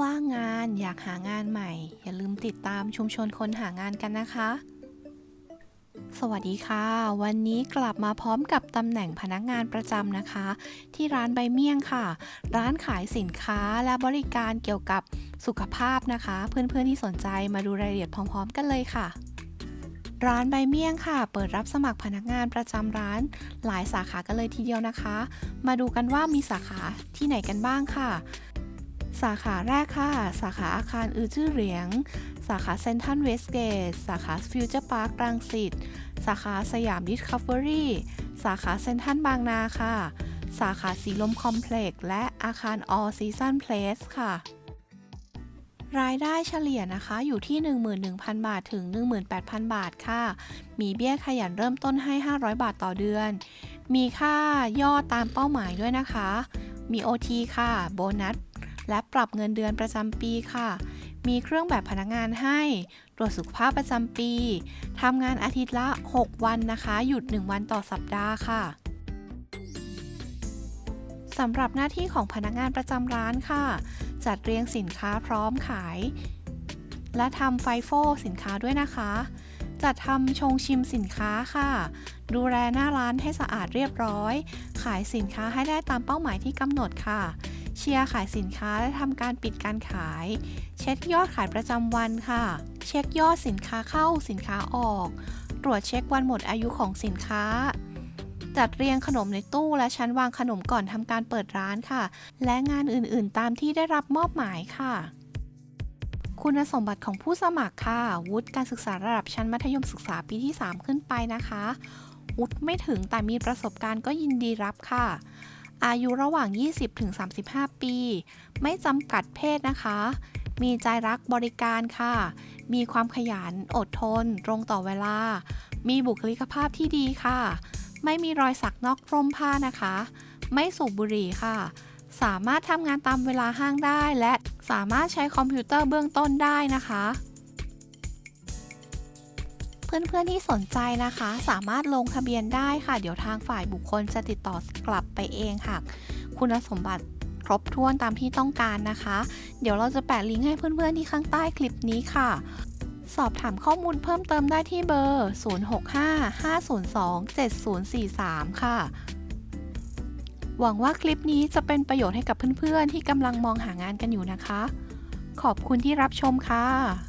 ว่างงานอยากหางานใหม่ อย่าลืมติดตามชุมชนคนหางานกันนะคะ สวัสดีค่ะ วันนี้กลับมาพร้อมกับตำแหน่งพนักงานประจำนะคะ ที่ร้านใบเมี่ยงค่ะ ร้านขายสินค้าและบริการเกี่ยวกับสุขภาพนะคะ เพื่อนๆที่สนใจมาดูรายละเอียดพร้อม ๆ กันเลยค่ะร้านใบเมี่ยงค่ะ เปิดรับสมัครพนักงานประจำร้าน หลายสาขากันเลยทีเดียวนะคะ มาดูกันว่ามีสาขาที่ไหนกันบ้างค่ะ สาขาแรกค่ะ สาขาอาคารอือจื้อเหรียง สาขาเซนทันเวสเกต สาขาฟิวเจอร์พาร์ครังสิต สาขาสยามดิสคัฟเวอรี่ สาขาเซนทันบางนาค่ะ สาขาสีลมคอมเพล็กซ์และอาคารออซีซันเพลสค่ะ รายได้เฉลี่ยนะคะอยู่ที่ 11,000 บาทถึง 18,000 บาทค่ะ มีเบี้ยขยันเริ่มต้นให้ 500 บาทต่อเดือน มีค่ายอดตามเป้าหมายด้วยนะคะ มี OT ค่ะ โบนัส และปรับเงินเดือนประจำปีค่ะ มีเครื่องแบบพนักงานให้ ตรวจสุขภาพประจำปีทำงานอาทิตย์ละ 6 วันนะคะ หยุด 1 วันต่อสัปดาห์ค่ะสำหรับหน้าที่ของพนักงานประจำร้านค่ะ จัดเรียงสินค้าพร้อมขาย และทำไฟโฟสินค้าด้วยนะคะ จัดทำชงชิมสินค้าค่ะ ดูแลหน้าร้านให้สะอาดเรียบร้อย ขายสินค้าให้ได้ตามเป้าหมายที่กำหนดค่ะ เชียร์ขายสินค้าและทำการปิดการขาย เช็คยอดขายประจำวันค่ะ เช็คยอดสินค้าเข้าสินค้าออก ตรวจเช็ควันหมดอายุของสินค้า จัดเรียงขนมในตู้และชั้นวางขนมก่อนทำการเปิดร้านค่ะ และงานอื่นๆ ตามที่ได้รับมอบหมายค่ะ คุณสมบัติของผู้สมัครค่ะ วุฒิการศึกษาระดับชั้นมัธยมศึกษาปีที่ 3 ขึ้นไปนะคะวุฒิไม่ถึงแต่มีประสบการณ์ก็ยินดีรับค่ะ อายุระหว่าง 20-35 ปี ไม่จำกัดเพศนะคะ มีใจรักบริการค่ะ มีความขยัน อดทน ตรงต่อเวลา มีบุคลิกภาพที่ดีค่ะ ไม่มีรอยสักนอกร่มผ้านะคะ ไม่สูบบุหรี่ค่ะ สามารถทำงานตามเวลาห้างได้ และสามารถใช้คอมพิวเตอร์เบื้องต้นได้นะคะ เพื่อนๆที่สนใจนะคะ สามารถลงทะเบียนได้ค่ะ เดี๋ยวทางฝ่ายบุคคลจะติดต่อกลับไปเองค่ะ คุณสมบัติครบถ้วนตามที่ต้องการนะคะ เดี๋ยวเราจะแปะลิงก์ให้เพื่อนๆที่ข้างใต้คลิปนี้ค่ะ สอบถามข้อมูลเพิ่มเติมได้ที่เบอร์ 0655027043 ค่ะ หวังว่าคลิปนี้จะเป็นประโยชน์ให้กับเพื่อนๆ ที่กำลังมองหางานกันอยู่นะคะ ขอบคุณที่รับชมค่ะ